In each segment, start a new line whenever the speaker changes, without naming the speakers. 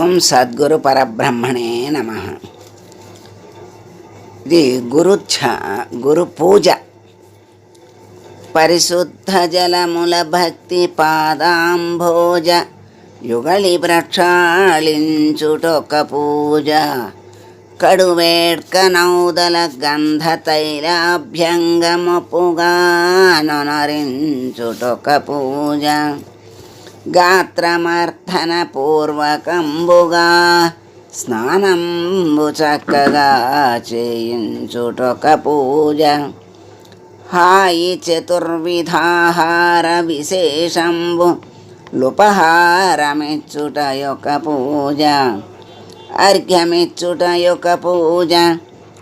ఓం సద్గురు పరబ్రహ్మణే నమ. ఇది గురుఛ గురు పూజ. పరిశుద్ధ జలముల భక్తి పాదాంభోజ. యుగళి ప్రక్షాళించుటొక పూజ. కడువేడ్క నౌదల గంధ తైలాభ్యంగమపుగా నొనరించుటొక పూజ. గాత్రమర్థన పూర్వకంబుగా స్నానంబు చక్కగా చేయించుటొక పూజ. హాయి చతుర్విధాహార విశేషంబు లుపహారమిచ్చుట యొక్క పూజ. అర్ఘ్యమిచ్చుట యొక్క పూజ.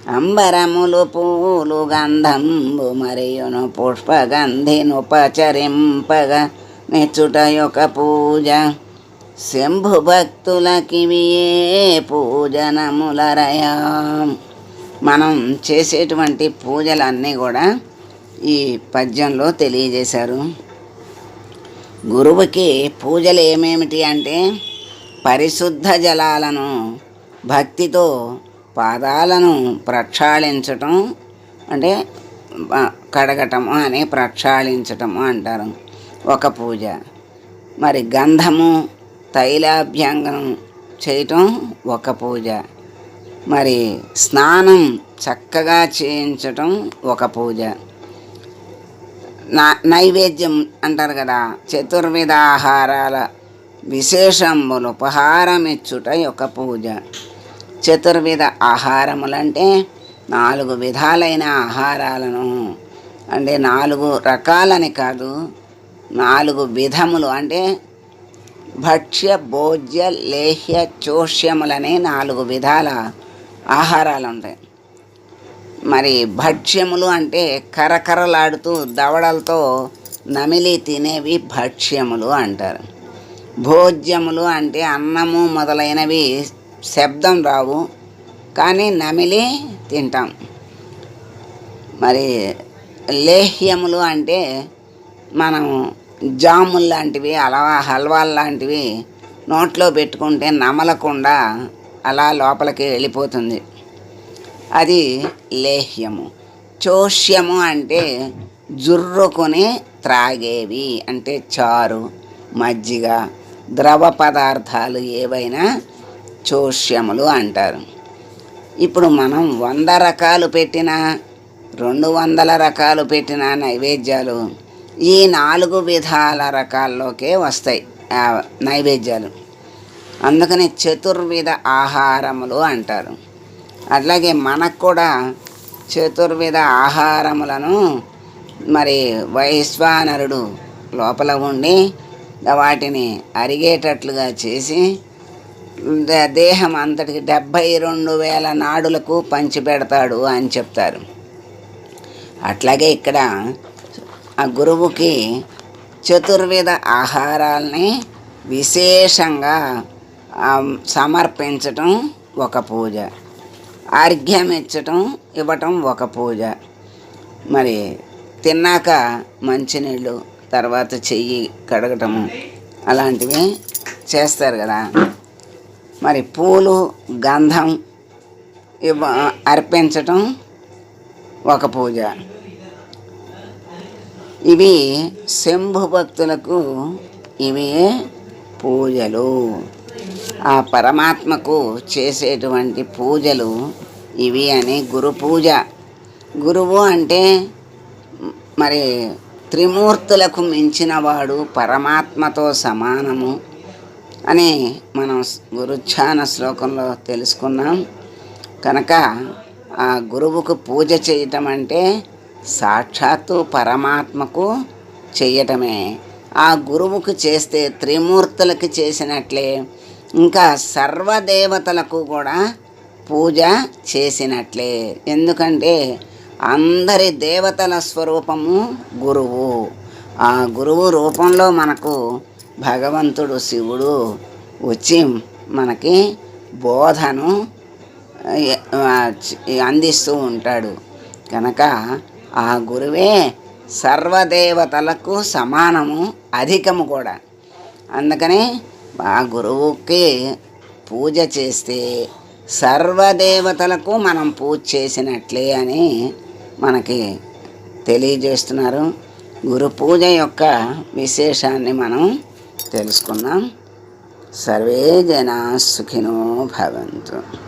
అంబరములు పూలు గంధంబు మరియును పుష్పగంధినుపచరింపగా మెచ్చుట యొక్క పూజ. శంభు భక్తులకివియే పూజనములరయా. మనం చేసేటువంటి పూజలన్నీ కూడా ఈ పద్యంలో తెలియజేశారు. గురువుకి పూజలు ఏమేమిటి అంటే పరిశుద్ధ జలాలను భక్తితో పాదాలను ప్రక్షాళించటం అంటే కడగటము అని ప్రక్షాళించటము అంటారు ఒక పూజ. మరి గంధము తైలాభ్యంగనం చేయటం ఒక పూజ. మరి స్నానం చక్కగా చేయించటం ఒక పూజ. నా నైవేద్యం అంటారు కదా చతుర్విధ ఆహారాల విశేషములు ఉపహారమిచ్చుట ఒక పూజ. చతుర్విధ ఆహారములంటే నాలుగు విధాలైన ఆహారాలను. అంటే నాలుగు రకాలని కాదు నాలుగు విధములు. అంటే భక్ష్య భోజ్య లేహ్య చోష్యములనే నాలుగు విధాల ఆహారాలు ఉంటాయి మరి భక్ష్యములు అంటే కరకరలాడుతూ దవడలతో నమిలి తినేవి భక్ష్యములు అంటారు. భోజ్యములు అంటే అన్నము మొదలైనవి శబ్దం రావు కానీ నమిలి తింటాం. మరి లేహ్యములు అంటే మనము జాములు లాంటివి అలవా హల్వాలు లాంటివి నోట్లో పెట్టుకుంటే నమలకుండా అలా లోపలికి వెళ్ళిపోతుంది. అది లేహ్యము. చోష్యము అంటే జుర్రుకొని త్రాగేవి అంటే చారు మజ్జిగ ద్రవ పదార్థాలు ఏవైనా చోష్యములు అంటారు. ఇప్పుడు మనం వంద రకాలు పెట్టిన రెండు వందల రకాలు పెట్టిన నైవేద్యాలు ఈ నాలుగు విధాల రకాల్లోకే వస్తాయి నైవేద్యాలు. అందుకని చతుర్విధ ఆహారములు అంటారు. అట్లాగే మనకు కూడా చతుర్విధ ఆహారములను మరి వైశ్వానరుడు లోపల ఉండి వాటిని అరిగేటట్లుగా చేసి దేహం అంతటికి డెబ్భై రెండు వేల నాడులకు పంచిపెడతాడు అని చెప్తారు. అట్లాగే ఇక్కడ ఆ గురువుకి చతుర్విధ ఆహారాల్ని విశేషంగా సమర్పించటం ఒక పూజ. అర్ఘ్యం ఇచ్చటం ఇవ్వటం ఒక పూజ. మరి తిన్నాక మంచినీళ్ళు తర్వాత చెయ్యి కడగటము అలాంటివి చేస్తారు కదా. మరి పూలు గంధం ఇవ్వ అర్పించటం ఒక పూజ. ఇవి శంభు భక్తులకు ఇవే పూజలు. ఆ పరమాత్మకు చేసేటువంటి పూజలు ఇవి అని గురు పూజ. గురువు అంటే మరి త్రిమూర్తులకు మించినవాడు పరమాత్మతో సమానము అని మనం గురుధ్యాన శ్లోకంలో తెలుసుకున్నాం. కనుక ఆ గురువుకు పూజ చేయటం అంటే సాక్షాత్తు పరమాత్మకు చేయటమే ఆ గురువుకు చేస్తే త్రిమూర్తులకి చేసినట్లే. ఇంకా సర్వదేవతలకు కూడా పూజ చేసినట్లే. ఎందుకంటే అందరి దేవతల స్వరూపము గురువు. ఆ గురువు రూపంలో మనకు భగవంతుడు శివుడు వచ్చి మనకి బోధను అందిస్తూ ఉంటాడు. కనుక ఆ గురువే సర్వదేవతలకు సమానము అధికము కూడా. అందుకని ఆ గురువుకి పూజ చేస్తే సర్వదేవతలకు మనం పూజ చేసినట్లే అని మనకి తెలియజేస్తున్నారు. గురు పూజ యొక్క విశేషాన్ని మనం తెలుసుకుందాం. సర్వే జనా సుఖినో భవంతు.